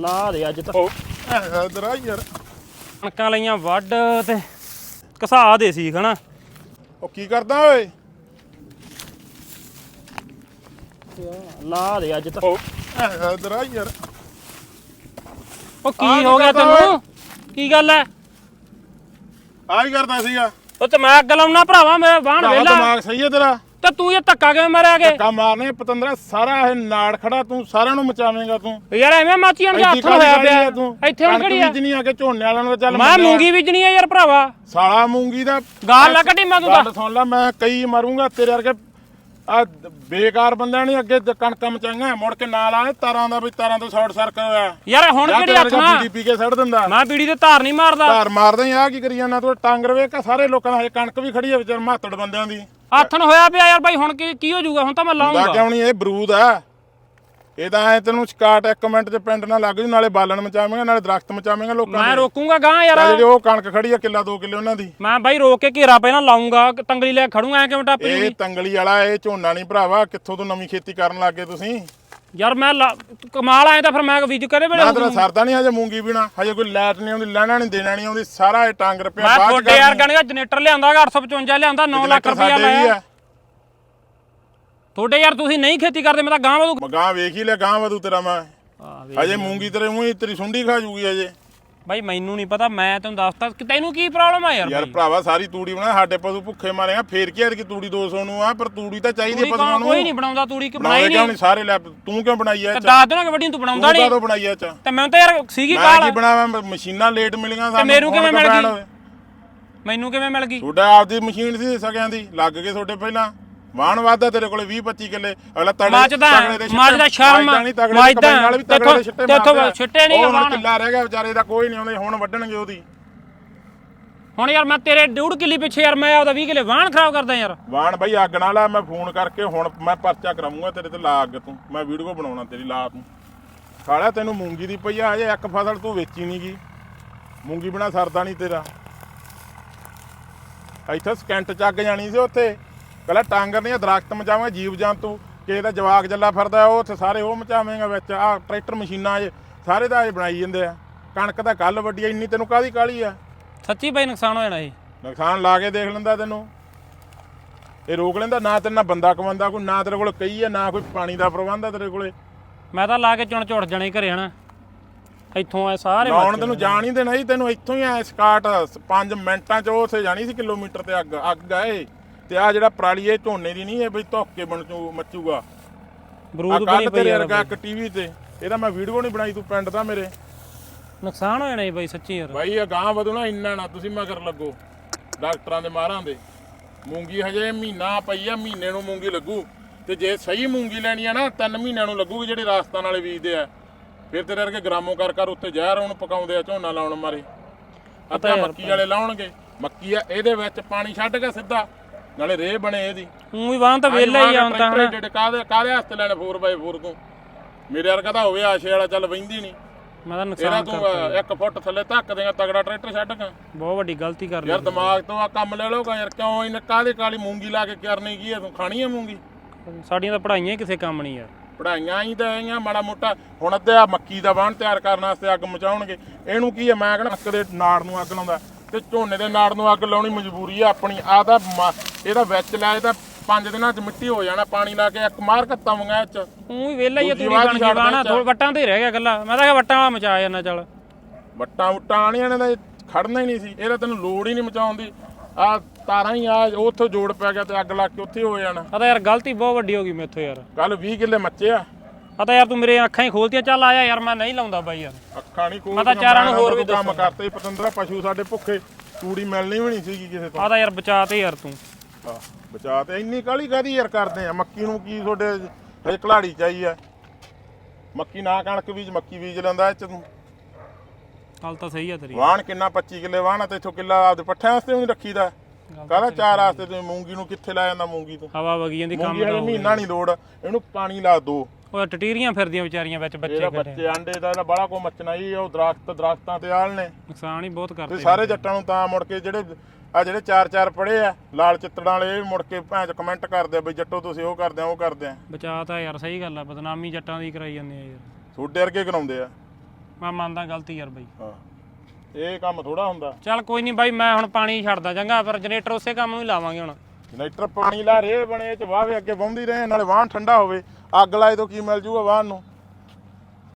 ਲਾ ਦੇ ਅੱਜ ਤਾਂ। ਉਹ ਇਧਰ ਆ ਯਾਰ। ਕਣਕਾਂ ਲਈਆਂ ਵੱਢ ਤੇ ਘਸਾ ਦੇ ਸੀ ਹਨਾ। ਉਹ ਕੀ ਕਰਦਾ ਓਏ? ਲਾ ਦੇ ਅੱਜ ਤਾਂ। ਉਹ ਇਧਰ ਆ ਯਾਰ। ਉਹ ਕੀ ਹੋ ਗਿਆ ਤੈਨੂੰ? ਕੀ ਗੱਲ ਐ? ਆ ਹੀ ਕਰਦਾ ਸੀਗਾ? ਉਹ ਤੇ ਮੈਂ ਅੱਗ ਲਾਉਣਾ ਭਰਾਵਾ ਮੈਂ ਬਾਹਣ ਭਰਾ ਵੇਲਾ ਦਿਮਾਗ ਸਹੀ ਹੈ ਤੇਰਾ? ਤੇ ਤੂੰ ਇਹ ਧੱਕਾ ਕਿਵੇਂ ਮਾਰਿਆ ਕੇ ਧੱਕਾ ਮਾਰਨੇ ਪਤੰਦਰਾ ਸਾਰਾ ਇਹ ਨਾੜ ਖੜਾ ਤੂੰ ਸਾਰਿਆਂ ਨੂੰ ਮਚਾਵੇਂਗਾ ਤੂੰ। ਯਾਰ ਐਵੇਂ ਮਾਚੀਆਂ ਦੇ ਇੱਡੀ ਹੱਥ ਹੋਇਆ ਪਿਆ। ਇੱਥੇ ਹੁਣ ਕਿਹੜੀ ਆ? ਬੀਜਣੀ ਆ ਕੇ ਝੋਨੇ ਵਾਲਿਆਂ ਨੂੰ ਚੱਲ ਮੈਂ। ਮੂੰਗੀ ਬੀਜਣੀ ਆ ਯਾਰ ਭਰਾਵਾ। ਸਾਲਾ ਮੂੰਗੀ ਦਾ ਗਾਲ ਨਾ ਕੱਢੀ ਮੈਂ ਤੂੰ ਸੁਣ ਲੈ ਮੈਂ ਕਈ ਮਾਰੂੰਗਾ ਤੇਰੇ ਵਰਗੇ ਆ ਬੇਕਾਰ ਬੰਦਿਆਂ ਨੇ ਅੱਗੇ ਜ- ਕਣਕਾਂ ਮਚਾਈਆਂ ਮੁੜ ਕੇ ਨਾਲ ਆਏ ਤਾਰਾਂ ਦਾ ਵੀ ਤਾਰਾਂ ਤੋਂ ਸ਼ਾਰਟ ਸਰਕਟ ਹੋਇਆ। ਯਾਰ ਹੁਣ ਕਿਹੜੀ ਹੱਥ ਨਾ ਬੀਡੀ ਕੇ ਸੜ ਦਿੰਦਾ। ਮੈਂ ਬੀੜੀ ਤੇ ਧਾਰ ਨਹੀਂ ਮਾਰਦਾ। ਧਾਰ ਮਾਰਦੇ ਆ ਕੀ ਕਰੀ ਜਾਂਦਾ ਤੂੰ? ਟਾਂਗਰ ਵੇਖ ਸਾਰੇ ਲੋਕਾਂ ਦਾ ਹਜੇ ਕਣਕ ਵੀ ਖੜੀ ਆ ਵਿਚਾਰ ਮਾਤੜ ਬੰਦਿਆਂ ਦੀ। ਨੂੰ ਹੋਇਆ ਪਿਆ ਯਾਰ ਬਾਈ ਹੁਣ ਕੀ ਕੀ ਹੋ ਜਾਊਗਾ? ਹੁਣ ਤਾਂ ਮੈਂ ਲਾਉਂਗਾ। ਕਿਉਂ ਨਹੀਂ? ਇਹ ਬਰੂਦ ਆ। ਇਹ ਤਾਂ ਐ ਤੈਨੂੰ ਸਕਾਟ ਇੱਕ ਮਿੰਟ ਚ ਪਿੰਡ ਨਾਲ ਲੱਗ ਜੂ ਨਾਲੇ ਬਾਲਣ ਮਚਾਵੇਂਗਾ ਨਾਲੇ ਦਰਖਤ ਮਚਾਵੇਂਗਾ ਲੋਕਾਂ ਮੈਂ ਰੋਕੂੰਗਾ ਗਾਂ ਯਾਰ। ਜਿਹੜੀ ਉਹ ਕਣਕ ਖੜੀ ਆ ਕਿੱਲਾ 2 ਕਿੱਲੇ ਉਹਨਾਂ ਦੀ। ਮੈਂ ਬਾਈ ਰੋਕ ਕੇ ਘੇਰਾ ਪਹਿਲਾਂ ਲਾਉਂਗਾ ਤੰਗਲੀ ਲੈ ਖੜੂੰਗਾ ਐ ਕਿਵੇਂ ਟੱਪ ਇਹ ਜੂਗੀ? ਤੰਗਲੀ ਵਾਲਾ ਇਹ ਝੋਨਾ ਨਹੀਂ ਭਰਾਵਾ ਕਿੱਥੋਂ ਤੋਂ ਨਵੀਂ ਖੇਤੀ ਕਰਨ ਲੱਗੇ ਤੁਸੀਂ? ਯਾਰ ਮੈਂ ਲਾ- ਕਮਾਲ ਆਏ ਤਾਂ ਫਿਰ ਮੈਂ ਬੀਜ ਕਰੇ ਵੇਲੇ ਨਾ ਤੇਰਾ ਸਰਦਾ ਨਹੀਂ ਹਜੇ ਮੂੰਗੀ ਬੀਣਾ ਹਜੇ ਕੋਈ ਲਾਈਟ ਨਹੀਂ ਆਉਂਦੀ ਲੈਣਾ ਨਹੀਂ ਦੇਣਾ ਨਹੀਂ ਆਉਂਦੀ ਸਾਰਾ ਇਹ ਟਾਂਗਰ ਪਿਆ ਮੈਂ ਬਾਅਦ ਚ ਤੁਹਾਡੇ ਯਾਰ ਕਰਨੀ। ਜਨਰੇਟਰ ਲਿਆਂਦਾ 855 ਲਿਆਂਦਾ 9 ਲੱਖ ਜਨਰੇਟਰ ਰੁਪਇਆ ਸਾਡੇ ਵੀ ਲਾਇਆ ਆ। ਤੁਹਾਡੇ ਯਾਰ ਤੁਸੀਂ ਨਹੀਂ ਖੇਤੀ ਕਰਦੇ ਮੈਂ ਤਾਂ ਗਾਂ ਵਧੂ। ਗਾਂ ਵੇਖ ਹੀ ਲੈ ਗਾਂ ਵਧੂ ਤੇਰਾ ਮੈਂ। ਹਜੇ ਮੂੰਗੀ ਤੇਰੇ ਮੂੰਹ ਹੀ ਤੇਰੀ ਸੁੰਡੀ ਖਾ ਜੂਗੀ ਹਜੇ। ਬਾਈ ਮੈਨੂੰ ਨਹੀਂ ਪਤਾ ਮੈਂ ਤੈਨੂੰ ਦੱਸਤਾ ਕਿ ਤੈਨੂੰ ਕੀ ਪ੍ਰੋਬਲਮ ਆ ਯਾਰ ਯਾਰ ਬਾਈ? ਭਰਾਵਾ ਸਾਰੀ ਤੂੜੀ ਬਣਾ ਸਾਡੇ ਪਸ਼ੂ ਭੁੱਖੇ ਮਾਰੇਗਾ ਫੇਰ ਕੀ ਕਿ ਤੂੜੀ 200 ਨੂੰ ਆ ਪਰ ਤੂੜੀ ਤਾਂ ਚਾਹੀਦੀ ਤੂੜੀ ਆ ਪਸ਼ੂਆਂ ਕੌਣ- ਨੂੰ। ਕੋਈ ਨਹੀਂ ਬਣਾਉਂਦਾ ਤੂੜੀ ਕਿ ਬਣਾਈ ਨਹੀਂ? ਨਹੀਂ? ਸਾਰੇ ਲੈ ਤੂੰ ਕਿਉਂ ਬਣਾਈ ਐ ਤੇ ਚ? ਦੱਸ ਦੇਣਾ ਕਿ ਵੱਡੀ ਤੂੰ ਬਣਾਉਂਦਾ ਤੂੰ ਨਹੀਂ? ਕਾਹਦੋਂ ਬਣਾਈ ਐ ਚ? ਤੇ ਮੈਨੂੰ ਤਾਂ ਯਾਰ ਸੀਗੀ ਮੈਂ ਕਾਲ ਕੀ ਬਣਾਵਾਂ? ਮਸ਼ੀਨਾਂ ਲੇਟ ਮਿਲੀਆਂ ਸਾਨੂੰ ਮੈਨੂੰ ਕਿਵੇਂ ਮਿਲ ਗਈ? ਮੈਨੂੰ ਕਿਵੇਂ ਮਿਲ ਗਈ? ਤੁਹਾਡਾ ਆਪਦੀ ਮਸ਼ੀਨ ਸੀ ਸਕਿਆਂ ਦੀ? ਲੱਗ ਗਏ ਤੁਹਾਡੇ ਪਹਿਲਾਂ? ਵਾਹਣ ਵਾਦਾ ਤੇਰੇ ਕੋਲੇ 20 25 ਕਿੱਲੇ ਅਗਲਾ ਤੜੇ ਮੱਝਦਾ ਤਗੜੇ ਦੇ ਛਿੱਟੇ- ਮੱਝਦਾ ਸ਼ਰਮ ਮੱਝਦਾ ਮੱਝਦਾ ਨਾਲ ਵੀ ਤਗੜੇ ਦੇ ਦੇਖੋ- ਛਿੱਟੇ ਮਾਰਦੇ ਨਹੀਂ ਹੁਣ। ਕਿੱਲਾ ਰਹਿ ਗਿਆ ਵਿਚਾਰੇ ਦਾ ਕੋਈ ਨਹੀਂ ਆਉਂਦੇ ਹੁਣ ਵੱਢਣਗੇ ਉਹਦੀ। ਹੁਣ ਯਾਰ ਮੈਂ ਤੇਰੇ ਡੂੜ ਕਿੱਲੀ ਪਿੱਛੇ ਯਾਰ ਮੈਂ ਆਪਦਾ 20 ਕਿੱਲੇ ਵਾਹਣ ਖਰਾਬ ਕਰਦਾ ਯਾਰ। ਵਾਹਣ ਬਈ ਅੱਗ ਨਾਲ ਆ ਮੈਂ ਫੋਨ ਕਰਕੇ ਹੁਣ ਮੈਂ ਪਰਚਾ ਕਰਾਉਂਗਾ ਤੇਰੇ ਤੇ ਲਾ ਅੱਗ ਤੂੰ। ਮੈਂ ਵੀਡੀਓ ਬਣਾਉਣਾ ਤੇਰੀ ਲਾ ਤੂੰ। ਸਾਲਿਆ ਤੈਨੂੰ ਮੂੰਗੀ ਦੀ ਪਈ ਆ ਹਜੇ ਇੱਕ ਫਸਲ ਤੂੰ ਵੇਚੀ ਨਹੀਂ ਗਈ ਮੂੰਗੀ ਬਣਾ ਸਰਦਾ ਨਹੀਂ ਤੇਰਾ। ਇੱਥੇ ਸਕੈਂਟ ਚੱਕ ਜਾਣੀ ਸੀ ਉੱਥੇ। ਪਹਿਲਾਂ ਟਾਂਗਰ ਨਹੀਂ ਦਰਖਤ ਮਚਾਵਾਂਗੇ ਜੀਵ ਜੰਤੂ ਕਿਸੇ ਦਾ ਜਵਾਕ ਜੱਲਾ ਫਿਰਦਾ ਉਹ ਉੱਥੇ ਸਾਰੇ ਉਹ ਮਚਾਵੇਂਗਾ ਵਿੱਚ ਆ ਟਰੈਕਟਰ ਮਸ਼ੀਨਾਂ 'ਚ ਸਾਰੇ ਦਾ ਇਹ ਬਣਾਈ ਜਾਂਦੇ ਆ। ਕਣਕ ਤਾਂ ਕੱਲ ਵੱਡੀ ਆ, ਇੰਨੀ ਤੈਨੂੰ ਕਾਦੀ ਕਾਲੀ ਆ? ਸੱਚੀ ਬਾਈ ਨੁਕਸਾਨ ਹੋ ਜਾਣਾ ਇਹ। ਨੁਕਸਾਨ ਲਾ ਕੇ ਦੇਖ ਲੈਂਦਾ ਤੈਨੂੰ। ਇਹ ਰੋਕ ਲੈਂਦਾ ਨਾ ਤੇਰੇ ਨਾਲ ਬੰਦਾ ਕਮਾਉਂਦਾ ਕੋਈ ਨਾ ਤੇਰੇ ਕੋਲ ਕਈ ਆ ਨਾ ਕੋਈ ਪਾਣੀ ਦਾ ਪ੍ਰਬੰਧ ਆ ਤੇਰੇ ਕੋਲੇ। ਮੈਂ ਤਾਂ ਲਾ ਕੇ ਚੁਣ ਝੁੜ ਜਾਣੇ ਘਰੇ ਹਨਾ। ਇੱਥੋਂ ਆਏ ਸਾਰੇ ਲਾਉਣ ਮੱਚ ਤੈਨੂੰ ਜਾਣ। ਹੀ ਦੇਣਾ ਸੀ ਤੈਨੂੰ ਇੱਥੋਂ ਹੀ ਐ ਸਕਾਟ 5 ਮਿੰਟਾਂ ਚ ਉੱਥੇ ਜਾਣੀ ਸੀ ਕਿਲੋਮੀਟਰ ਤੇ ਅੱਗ ਅੱਗ ਆਏ ਤੇ ਆ ਜਿਹੜਾ ਪਰਾਲੀ ਇਹ ਝੋਨੇ ਦੀ ਨਹੀਂ ਇਹ ਬਈ ਧੁੱਕ ਕੇ ਬਣ ਚੂ ਮੱਚੂਗਾ। ਬਰੂਦ ਕੱਲ ਤੇਰੇ ਵਰਗਾ ਇੱਕ ਟੀਵੀ ਤੇ ਇਹਦਾ ਮੈਂ ਵੀਡੀਓ ਨਹੀਂ ਬਣਾਈ ਤੂੰ ਪਿੰਡ ਦਾ ਮੇਰੇ। ਨੁਕਸਾਨ ਹੋ ਜਾਣਾ ਜੀ ਬਾਈ ਸੱਚੀ ਯਾਰ। ਬਾਈ ਇਹ ਗਾਂ ਵਧੂ ਨਾ ਇੰਨਾ ਨਾ ਤੁਸੀਂ ਮਗਰ ਲੱਗੋ। ਡਾਕਟਰਾਂ ਦੇ ਮਾਰਾਂ ਦੇ। ਮੂੰਗੀ ਹਜੇ ਮਹੀਨਾ ਪਈ ਆ ਮਹੀਨੇ ਨੂੰ ਮੂੰਗੀ ਲੱਗੂ। ਤੇ ਜੇ ਸਹੀ ਮੂੰਗੀ ਲੈਣੀ ਆ ਨਾ ਤਿੰਨ ਮਹੀਨਿਆਂ ਨੂੰ ਲੱਗੂਗੀ ਜਿਹੜੇ ਰਾਜਸਥਾਨ ਵਾਲੇ ਬੀਜਦੇ ਆ। ਫਿਰ ਤੇਰੇ ਵਰਗੇ ਗ੍ਰਾਮੋ ਕਰ ਕਰ ਉੱਤੇ ਜ਼ਹਿਰ ਉਹਨੂੰ ਪਕਾਉਂਦੇ ਆ ਝੋਨਾ ਲਾਉਣ ਮਾਰੇ। ਅਤੇ ਮੱਕੀ ਵਾਲੇ ਲਾਉਣਗੇ। ਮੱਕੀ ਆ ਇਹਦੇ ਵਿੱਚ ਪਾਣੀ ਛੱਡ ਕੇ ਸਿੱਧਾ। ਨਾਲੇ ਰੇਹ ਬਣੇ ਇਹਦੀ। ਊਂ ਵੀ ਵਾਹਨ ਤਾਂ ਵੇਲਾ ਹੀ ਆਉਂ ਤਾਂ ਹਨਾ। ਟਰੈਕਟਰ ਕਾਦੇ ਕਾਦੇ ਹੱਥ ਲੈਣੇ 4x4 ਤੋਂ? ਮੇਰੇ ਵਰਗਾ ਤਾਂ ਹੋਵੇ ਆਸ਼ੇ ਵਾਲਾ ਚੱਲ ਵਹਿੰਦੀ ਨਹੀਂ ਮੈਂ ਤਾਂ ਇਹਦਾ ਨੁਕਸਾਨ ਤੂੰ ਅ, ਇੱਕ ਫੁੱਟ ਥੱਲੇ ਧੱਕ ਦੇਗਾ ਤਗੜਾ ਟਰੈਕਟਰ ਛੱਡ ਕੇ। ਬਹੁਤ ਵੱਡੀ ਗਲਤੀ ਕਰ ਯਾਰ ਲਈ ਦਿਮਾਗ ਤੋਂ ਆ ਕੰਮ ਲੈ ਲਓਗਾ ਯਾਰ ਕਿਉਂ ਇਹਨੇ ਕਾਹਦੇ ਕਾਲੀ ਮੂੰਗੀ ਲਾ ਕੇ ਕਰਨੀ ਕੀ ਹੈ ਤੂੰ? ਖਾਣੀ ਹੈ ਮੂੰਗੀ? ਸਾਡੀਆਂ ਤਾਂ ਪੜਾਈਆਂ ਹੀ ਕਿਸੇ ਕੰਮ ਨਹੀਂ ਯਾਰ ਪੜਾਈਆਂ ਹੀ ਤਾਂ ਆਈਆਂ ਮਾੜਾ ਮੋਟਾ। ਹੁਣ ਅੱਧੇ ਆ ਮੱਕੀ ਦਾ ਵਾਹਣ ਤਿਆਰ ਕਰਨ ਵਾਸਤੇ ਅੱਗ ਮਚਾਉਣਗੇ। ਇਹਨੂੰ ਕੀ ਹੈ ਮੈਂ ਕਹਿੰਦਾ ਅੱਕ ਦੇ ਨਾੜ ਨੂੰ ਅੱਗ ਲਾਉਂਦਾ। ਤੇ ਝੋਨੇ ਦੇ ਨਾੜ ਨੂੰ ਅੱਗ ਲਾਉਣੀ ਮਜਬੂਰੀ ਆ ਆਪਣੀ। ਆ ਤਾਂ ਮ- ਇਹਦਾ ਵਿੱਚ ਲੈ ਇਹ ਤਾਂ ਪੰਜ ਦਿਨਾਂ ਚ ਮਿੱਟੀ ਹੋ ਜਾਣਾ ਪਾਣੀ ਲਾ ਕੇ ਇੱਕ ਮਾਰ ਕੱਤਾਂਗਾ ਇਹ ਚ। ਊਂ ਵੀ ਵੇਲਾ ਹੀ ਆ, ਤੂੜੀ ਬਣ ਵਾਣਾ ਚੱਲ। ਵੱਟਾਂ ਤੇ ਹੀ ਰਹਿ ਗਿਆ ਗੱਲਾਂ ਮੈਂ ਤਾਂ ਕਿਹਾ ਵੱਟਾਂ ਵਾਲਾ ਮਚਾ ਜਾਣਾ ਚੱਲ। ਵੱਟਾਂ ਉੱਟਾਂ ਆਣੀਆਂ ਨੇ ਤਾਂ ਇਹ ਖੜਨਾ ਹੀ ਨਹੀਂ ਸੀ। ਇਹਦਾ ਤੈਨੂੰ ਲੋੜ ਹੀ ਨਹੀਂ ਮਚਾਉਣ ਦੀ। ਆ ਤਾਰਾਂ ਹੀ ਆ ਉੱਥੋਂ ਜੋੜ ਪੈ ਗਿਆ ਤੇ ਅੱਗ ਲੱਗ ਕੇ ਉੱਥੇ ਹੋ ਜਾਣਾ। ਆ ਤਾਂ ਯਾਰ ਗਲਤੀ ਬਹੁਤ ਵੱਡੀ ਹੋ ਗਈ ਮੇਥੋਂ ਯਾਰ। ਕੱਲ 20 ਕਿੱਲੇ ਮੱਚੇ ਆ। ਆ ਤਾਂ ਯਾਰ ਤੂੰ ਮੇਰੇ ਅੱਖਾਂ ਹੀ ਖੋਲਤੀਆਂ ਚੱਲ ਆਇਆ ਯਾਰ ਮੈਂ ਨਹੀਂ ਲਾਉਂਦਾ ਬਾਈ ਯਾਰ। ਨਹੀਂ ਕੋਲ ਮੈਂ ਤਾਂ ਚਾਰਾਂ ਨੂੰ ਹੋਰ ਵੀ ਕੰਮ ਕਰਤੇ ਪਤੰਦਰਾ ਪਸ਼ੂ ਸਾਡੇ ਭੁੱਖੇ ਤੂੜੀ ਮਿਲਣੀ ਵੀ ਨਹੀਂ ਸੀਗੀ ਕਿਸੇ ਤੋਂ। ਆ ਤਾਂ ਯਾਰ ਬਚਾ ਤੇ ਯਾਰ ਤੂੰ। ਆਹ, ਬਚਾ ਤੇ ਇੰਨੀ ਕਾਲੀ ਕਾਦੀ ਯਾਰ ਕਰਦੇ ਆ? ਮੱਕੀ ਨੂੰ ਕੀ ਤੁਹਾਡੇ ਹਜੇ ਕਲਾੜੀ ਚਾਹੀ ਆ? ਮੱਕੀ ਨਾ ਕਣਕ ਬੀਜ ਮੱਕੀ ਬੀਜ ਲੈਂਦਾ ਇਹ ਚ ਤੂੰ। ਗੱਲ ਤਾਂ ਸਹੀ ਆ ਤੇਰੀ। ਵਾਹਣ ਕਿੰਨਾ 25 ਕਿੱਲੇ ਵਾਹਣ ਆ ਤੇ ਇਥੋਂ ਕਿੱਲਾ ਆਪਦੇ ਪੱਠਿਆਂ ਵਾਸਤੇ ਵੀ ਨਹੀਂ ਰੱਖੀਦਾ। ਕਾਹਦਾ ਚਾਰ ਵਾਸਤੇ ਤੁਸੀਂ ਮੂੰਗੀ ਨੂੰ ਕਿੱਥੇ ਲਾ ਜਾਂਦਾ ਮੂੰਗੀ ਤੋਂ? ਹਵਾ ਵਗੀ ਜਾਂਦੀ ਕੰਮ ਮੂੰਗੀ ਹਲੇ ਮਹੀਨਾ ਨਹੀਂ ਲੋੜ ਇਹਨੂੰ ਪਾਣੀ ਲਾ ਦੋ। ਉਹ ਟਟੀਰੀਆਂ ਫਿਰਦੀਆਂ ਵਿਚਾਰੀਆਂ ਵਿੱਚ ਬੱਚੇ ਇਹਦਾ ਬੱਚੇ ਆਂਡੇ ਦਾ ਇਹਦਾ ਬੜਾ ਕੋ ਮੱਚਣਾ ਹੀ ਉਹ ਦਰਖਤ ਦਰਖਤਾਂ ਤੇ ਆਲ ਨੇ ਨੁਕਸਾਨ ਹੀ ਬਹੁਤ ਤੇ ਕਰਦੇ ਸਾਰੇ ਜੱਟਾਂ ਨੂੰ ਤਾਂ ਮੁੜ ਕੇ ਜਿਹੜੇ ਆ ਜਿਹੜੇ ਚਾਰ ਚਾਰ ਪੜੇ ਆ ਲਾਲ ਚਿੱਤੜਾਂ ਵਾਲੇ ਇਹ ਵੀ ਮੁੜ ਕੇ ਭੈਣ ਚ ਕਮੈਂਟ ਕਰਦੇ ਆ ਬਈ ਜੱਟੋ ਤੁਸੀਂ ਉਹ ਕਰਦੇ ਆ ਉਹ ਕਰਦੇ ਆ। ਬਚਾ ਤਾਂ ਯਾਰ ਸਹੀ ਗੱਲ ਆ ਬਦਨਾਮੀ ਜੱਟਾਂ ਦੀ ਕਰਾਈ ਜਾਂਦੇ ਆ ਯਾਰ। ਤੁਹਾਡੇ ਵਰਗੇ ਕਰਾਉਂਦੇ ਆ। ਮੈਂ ਮੰਨਦਾ ਗਲਤੀ ਯਾਰ ਬਾਈ। ਹਾਂ। ਇਹ ਕੰਮ ਥੋੜਾ ਹੁੰਦਾ। ਚੱਲ ਕੋਈ ਨਹੀਂ ਬਾਈ ਮੈਂ ਹੁਣ ਪਾਣੀ ਛੱਡਦਾ ਚੰਗਾ ਪਰ ਜਨਰੇਟਰ ਉਸੇ ਕੰਮ ਨੂੰ ਹੀ ਲਾਵਾਂਗੇ ਹੁਣ। ਜਨਰੇਟਰ ਪਾਣੀ ਲਾ ਰੇ ਬਣੇ ਚ ਵਾਹਵੇ ਅੱਗੇ ਵਾਉਂਦੀ ਰਹੇ ਨਾਲੇ ਵਾਹਣ ਠੰਡਾ ਹੋਵੇ। ਅੱਗ ਲਾਏ ਤੋਂ ਕੀ ਮਿਲ ਜੂਗਾ ਵਾਹਨ ਨੂੰ?